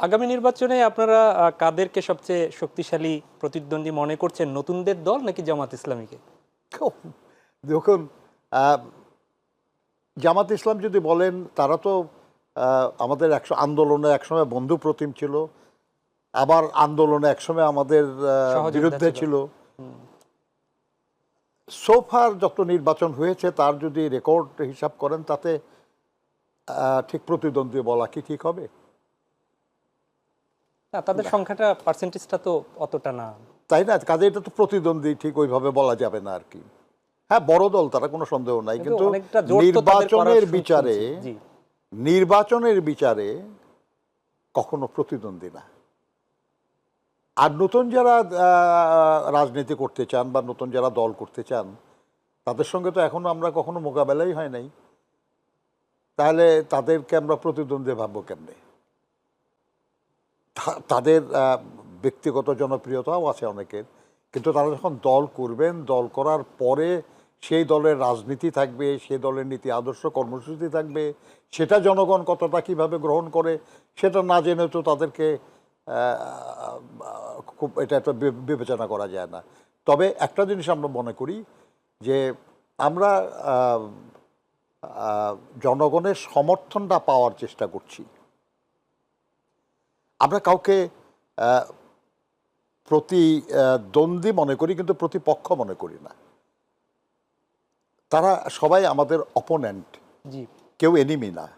আগামী নির্বাচনে আপনারা কাদেরকে সবচেয়ে শক্তিশালী প্রতিদ্বন্দ্বী মনে করছেন? নতুনদের দল নাকি জামাত ইসলামীকে? দেখুন জামাত ইসলাম যদি বলেন তারা তো আমাদের একশো আন্দোলনে একসময় বন্ধু প্রতিম ছিল। আবার আন্দোলনে একসময় আমাদের বিরুদ্ধে ছিল। ছিল। সোফার যত নির্বাচন হয়েছে তার যদি রেকর্ড হিসাব করেন তাতে ঠিক প্রতিদ্বন্দ্বী বলা কি ঠিক হবে? না তাদের সংখ্যাটা পার্সেন্টেজটা তো অতটা না। তাই না? কাজে এটা তো প্রতিদ্বন্দ্বী ঠিক ওইভাবে বলা যাবে না আর কি হ্যাঁ বড় দল তারা কোনো সন্দেহ নাই কিন্তু নির্বাচনের বিচারে নির্বাচনের বিচারে কখনো প্রতিদ্বন্দ্বী না। আর নতুন যারা রাজনীতি করতে চান বা নতুন যারা দল করতে চান তাদের সঙ্গে তো এখনও আমরা কখনো মোকাবেলাই হয় নাই। তাহলে তাদেরকে আমরা প্রতিদ্বন্দ্বী ভাববো কেমনে? তাদের ব্যক্তিগত জনপ্রিয়তাও আছে অনেকের। কিন্তু তারা যখন দল করবেন, দল করার পরে সেই দলের রাজনীতি থাকবে, সেই দলের নীতি, আদর্শ কর্মসূচি থাকবে, সেটা জনগণ কতটা কীভাবে গ্রহণ করে, সেটা না জেনে তো তাদেরকে খুব এটা একটা বিবেচনা করা যায় না। তবে একটা জিনিস আমরা মনে করি যে আমরা জনগণের সমর্থনটা পাওয়ার চেষ্টা করছি। আমরা কাউকে প্রতি প্রতিদ্বন্দ্বী মনে করি কিন্তু প্রতিপক্ষ মনে করি না। তারা সবাই আমাদের অপোনেন্ট কেউ এনিমি না।